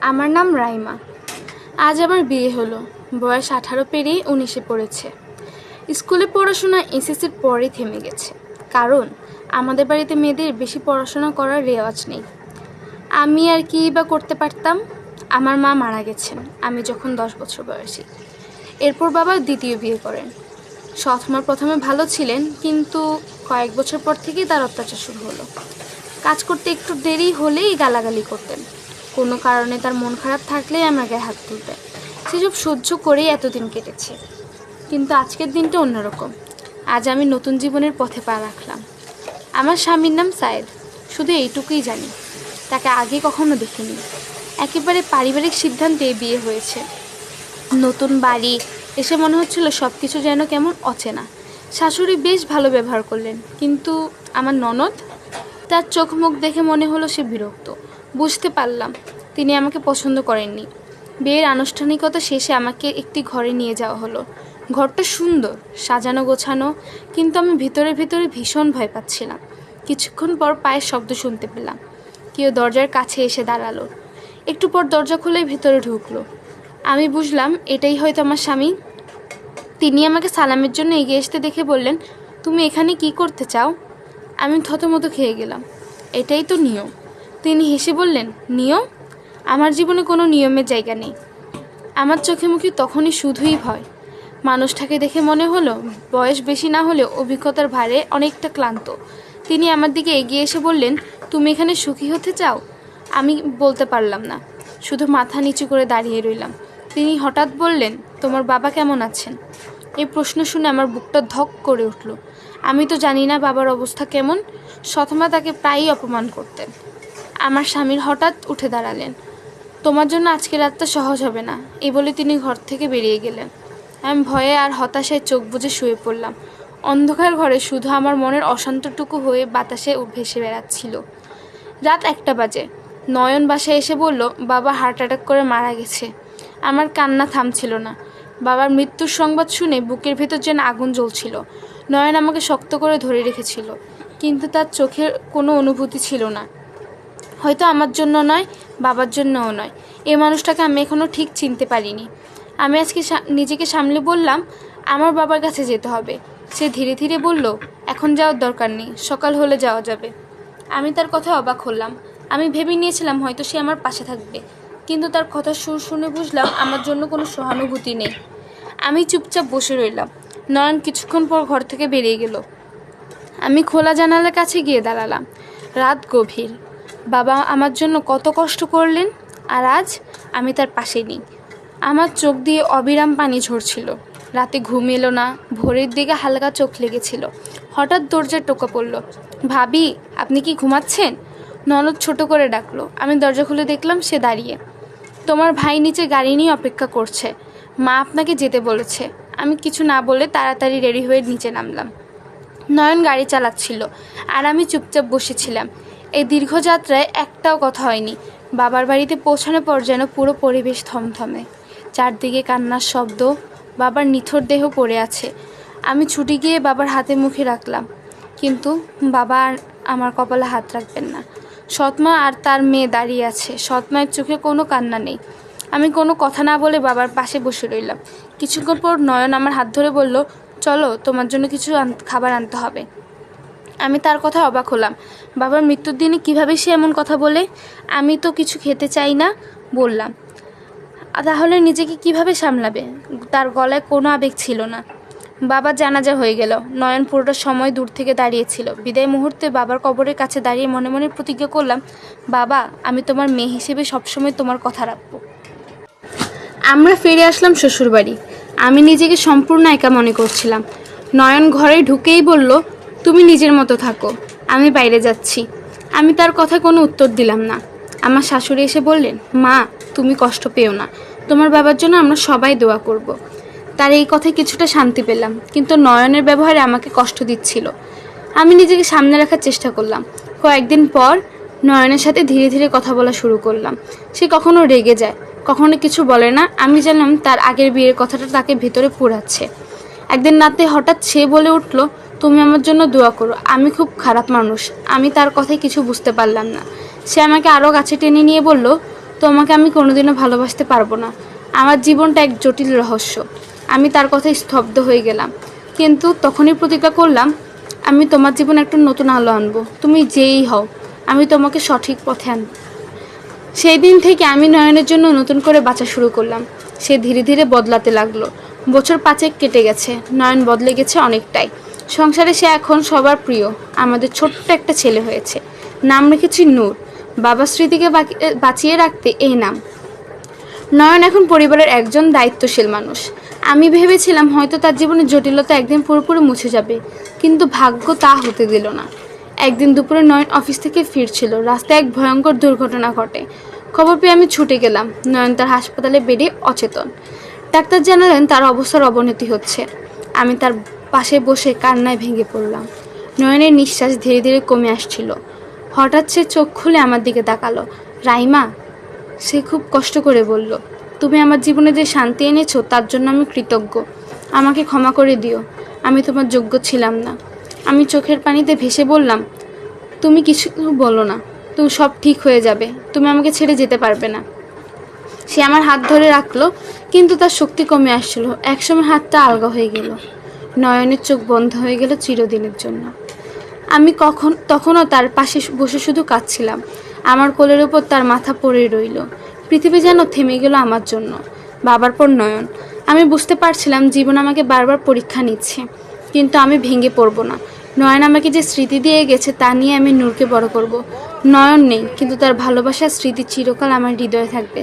আমার নাম রাইমা। আজ আমার বিয়ে হলো। বয়স আঠারো পেরিয়ে উনিশে পড়েছে। স্কুলে পড়াশোনা এসএসসির পরেই থেমে গেছে। কারণ আমাদের বাড়িতে মেয়েদের বেশি পড়াশোনা করার রেওয়াজ নেই। আমি আর কি বা করতে পারতাম? আমার মা মারা গেছেন, আমি যখন দশ বছর বয়সী। এরপর বাবা দ্বিতীয় বিয়ে করেন। সৎমা প্রথমে ভালো ছিলেন, কিন্তু কয়েক বছর পর থেকেই তার অত্যাচার শুরু হলো। কাজ করতে একটু দেরি হলেই গালাগালি করতেন। কোনো কারণে তার মন খারাপ থাকলেই গায়ে হাত তুলতেন সেসব সহ্য করেই এতদিন কেটেছে। কিন্তু আজকের দিনটা অন্যরকম। আজ আমি নতুন জীবনের পথে পা রাখলাম। আমার স্বামীর নাম সায়েদ। শুধু এইটুকুই জানি। তাকে আগে কখনো দেখিনি। একেবারে পারিবারিক সিদ্ধান্তে বিয়ে হয়েছে। নতুন বাড়ি, এসে মনে হচ্ছিল সব কিছু যেন কেমন অচেনা। শাশুড়ি বেশ ভালো ব্যবহার করলেন। কিন্তু আমার ননদ? তার চোখ মুখ দেখে মনে হলো সে বিরক্ত। বুঝতে পারলাম। তিনি আমাকে পছন্দ করেননি। বিয়ের আনুষ্ঠানিকতা শেষে আমাকে একটি ঘরে নিয়ে যাওয়া হলো। ঘরটা সুন্দর, সাজানো গোছানো, কিন্তু আমি ভিতরে ভিতরে ভীষণ ভয় পাচ্ছিলাম। কিছুক্ষণ পর পায়ের শব্দ শুনতে পেলাম। কেউ দরজার কাছে এসে দাঁড়াল। একটু পর দরজা খুলেই ভিতরে ঢুকলো। আমি বুঝলাম, এটাই হয়তো আমার স্বামী। তিনি আমাকে সালামের জন্য এগিয়ে আসতে দেখে বললেন, তুমি এখানে কি করতে চাও? আমি থতমতো খেয়ে গেলাম। এটাই তো নিয়ম। তিনি হেসে বললেন, নিয়ম? আমার জীবনে কোনো নিয়মের জায়গা নেই। আমার চোখে মুখে তখনই শুধুই ভয়। মানুষটাকে দেখে মনে হলো, বয়স বেশি না হলেও অভিজ্ঞতার ভারে অনেকটা ক্লান্ত। তিনি আমার দিকে এগিয়ে এসে বললেন, তুমি এখানে সুখী হতে চাও? আমি বলতে পারলাম না। শুধু মাথা নিচু করে দাঁড়িয়ে রইলাম। তিনি হঠাৎ বললেন, তোমার বাবা কেমন আছেন? এই প্রশ্ন শুনে আমার বুকটা ধক করে উঠল। আমি তো জানি না বাবার অবস্থা কেমন। শতমা তাকে প্রায়ই অপমান করতেন। আমার স্বামীর হঠাৎ উঠে দাঁড়ালেন। তোমার জন্য আজকে রাতটা সহজ হবে না, এই বলে তিনি ঘর থেকে বেরিয়ে গেলেন। আমি ভয়ে আর হতাশায় চোখ বুজে শুয়ে পড়লাম। অন্ধকার ঘরে শুধু আমার মনের অশান্তটুকু হয়ে বাতাসে ভেসে বেড়াচ্ছিল। রাত একটা বাজে। নয়ন বাসায় এসে বলল, বাবা হার্ট অ্যাটাক করে মারা গেছে। আমার কান্না থামছিল না। বাবার মৃত্যুর সংবাদ শুনে বুকের ভেতর যেন আগুন জ্বলছিল। নয়ন আমাকে শক্ত করে ধরে রেখেছিল, কিন্তু তার চোখের কোনো অনুভূতি ছিল না। হয়তো আমার জন্য নয়, বাবার জন্যও নয়। এই মানুষটাকে আমি এখনও ঠিক চিনতে পারিনি। আমি আজকে নিজেকে সামলে বললাম, আমার বাবার কাছে যেতে হবে। সে ধীরে ধীরে বলল, এখন যাওয়ার দরকার নেই, সকাল হলে যাওয়া যাবে। আমি তার কথা অবাক হলাম। আমি ভেবে নিয়েছিলাম হয়তো সে আমার পাশে থাকবে। কিন্তু তার কথা সুর শুনে বুঝলাম আমার জন্য কোনো সহানুভূতি নেই। আমি চুপচাপ বসে রইলাম। নয়ন কিছুক্ষণ পর ঘর থেকে বেরিয়ে গেল। আমি খোলা জানালার কাছে গিয়ে দাঁড়ালাম। রাত গভীর। বাবা আমার জন্য কত কষ্ট করলেন, আর আজ আমি তার পাশে নেই। আমার চোখ দিয়ে অবিরাম পানি ঝরছিল। রাতে ঘুম এলো না, ভোরের দিকে হালকা চোখ লেগেছিল। হঠাৎ দরজার টোকা পড়ল। ভাবি, আপনি কি ঘুমাচ্ছেন? ননদ ছোট করে ডাকলো। আমি দরজা খুলে দেখলাম সে দাঁড়িয়ে। তোমার ভাই নিচে গাড়ি নিয়ে অপেক্ষা করছে। মা আপনাকে যেতে বলেছে। আমি কিছু না বলে তাড়াতাড়ি রেডি হয়ে নিচে নামলাম। নয়ন গাড়ি চালাচ্ছিল, আর আমি চুপচাপ বসেছিলাম। এই দীর্ঘযাত্রায় একটাও কথা হয়নি। বাবার বাড়িতে পৌঁছানোর পর যেন পুরো পরিবেশ থমথমে। চারদিকে কান্নার শব্দ, বাবার নিথর দেহ পড়ে আছে। আমি ছুটি গিয়ে বাবার হাতে মুখে রাখলাম। কিন্তু বাবা আর আমার কপালে হাত রাখবেন না। সৎমা আর তার মেয়ে দাঁড়িয়ে আছে। সৎমায়ের চোখে কোনো কান্না নেই। আমি কোনো কথা না বলে বাবার পাশে বসে রইলাম। কিছুক্ষণ পর নয়ন আমার হাত ধরে বলল, চলো, তোমার জন্য কিছু খাবার আনতে হবে। আমি তার কথা অবাক হলাম। বাবার মৃত্যুর দিনে কীভাবে সে এমন কথা বলে? আমি তো কিছু খেতে চাই না, বললাম। তাহলে নিজেকে কীভাবে সামলাবে? তার গলায় কোনো আবেগ ছিল না। বাবার জানাজা হয়ে গেল। নয়ন পুরোটা সময় দূর থেকে দাঁড়িয়েছিল। বিদায় মুহূর্তে বাবার কবরের কাছে দাঁড়িয়ে মনে মনে প্রতিজ্ঞা করলাম, বাবা, আমি তোমার মেয়ে হিসেবে সবসময় তোমার কথা রাখব। আমরা ফিরে আসলাম শ্বশুরবাড়ি। আমি নিজেকে সম্পূর্ণ একা মনে করছিলাম। নয়ন ঘরে ঢুকেই বলল তুমি নিজের মতো থাকো। আমি বাইরে যাচ্ছি। আমি তার কথা কোনো উত্তর দিলাম না। আমার শাশুড়ি এসে বললেন, মা, তুমি কষ্ট পেও না। তোমার বাবার জন্য আমরা সবাই দোয়া করব। তার এই কথায় কিছুটা শান্তি পেলাম, কিন্তু নয়নের ব্যবহারে আমাকে কষ্ট দিচ্ছিল। আমি নিজেকে সামনে রাখার চেষ্টা করলাম। কয়েকদিন পর নয়নের সাথে ধীরে ধীরে কথা বলা শুরু করলাম। সে কখনো রেগে যায়, কখনো কিছু বলে না। আমি জানলাম তার আগের বিয়ের কথাটা তাকে ভেতরে পুরাচ্ছে একদিন রাতে হঠাৎ সে বলে উঠল, তুমি আমার জন্য দোয়া করো, আমি খুব খারাপ মানুষ, আমি তার কথায় কিছু বুঝতে পারলাম না। সে আমাকে আরও কাছে টেনে নিয়ে বলল, তোমাকে আমি কোনোদিনও ভালোবাসতে পারব না, আমার জীবনটা এক জটিল রহস্য, আমি তার কথায় স্তব্ধ হয়ে গেলাম। কিন্তু তখনই প্রতিজ্ঞা করলাম, আমি তোমার জীবনে একটা নতুন আলো আনব, তুমি যেই হও, আমি তোমাকে সঠিক পথে আনব সেই দিন থেকে আমি নয়নের জন্য নতুন করে বাঁচা শুরু করলাম। সে ধীরে ধীরে বদলাতে লাগল। বছর পাঁচেক কেটে গেছে, নয়ন বদলে গেছে অনেকটাই। সংসারে সে এখন সবার প্রিয়, আমাদের ছোট্ট একটা ছেলে হয়েছে। নাম রেখেছি নূর, বাবা স্মৃতিকে বাঁচিয়ে রাখতে এই নাম। নয়ন এখন পরিবারের একজন দায়িত্বশীল মানুষ। আমি ভেবেছিলাম হয়তো তার জীবনের জটিলতা একদিন পুরোপুরি মুছে যাবে, কিন্তু ভাগ্য তা হতে দিল না। একদিন দুপুরে নয়ন অফিস থেকে ফিরছিল, রাস্তায় এক ভয়ঙ্কর দুর্ঘটনা ঘটে। খবর পেয়ে আমি ছুটে গেলাম, নয়ন তার হাসপাতালে বেডে অচেতন। ডাক্তার জানালেন তার অবস্থার অবনতি হচ্ছে। আমি তার পাশে বসে কান্নায় ভেঙে পড়লাম। নয়নের নিঃশ্বাস ধীরে ধীরে কমে আসছিল। হঠাৎ সে চোখ খুলে আমার দিকে তাকালো। রাইমা, সে খুব কষ্ট করে বলল, তুমি আমার জীবনে যে শান্তি এনেছো তার জন্য আমি কৃতজ্ঞ। আমাকে ক্ষমা করে দিও। আমি তোমার যোগ্য ছিলাম না। আমি চোখের পানিতে ভেসে বললাম, তুমি কিছু বলো না। তুমি সব ঠিক হয়ে যাবে। তুমি আমাকে ছেড়ে যেতে পারবে না। সে আমার হাত ধরে রাখল, কিন্তু তার শক্তি কমে আসছিল একসময় হাতটা আলগা হয়ে গেল। নয়নের চোখ বন্ধ হয়ে গেল চিরদিনের জন্য। আমি কখন, তখনও তার পাশে বসে শুধু কাঁদছিলাম। আমার কোলের উপর তার মাথা পড়ে রইল। পৃথিবী যেন থেমে গেল আমার জন্য। বাবার পর নয়ন। আমি বুঝতে পারছিলাম জীবন আমাকে বারবার পরীক্ষা নিচ্ছে, কিন্তু আমি ভেঙে পড়ব না। নয়ন আমাকে যে স্মৃতি দিয়ে গেছে তা নিয়ে আমি নূরকে বড় করব। নয়ন নেই, কিন্তু তার ভালোবাসার স্মৃতি চিরকাল আমার হৃদয়ে থাকবে।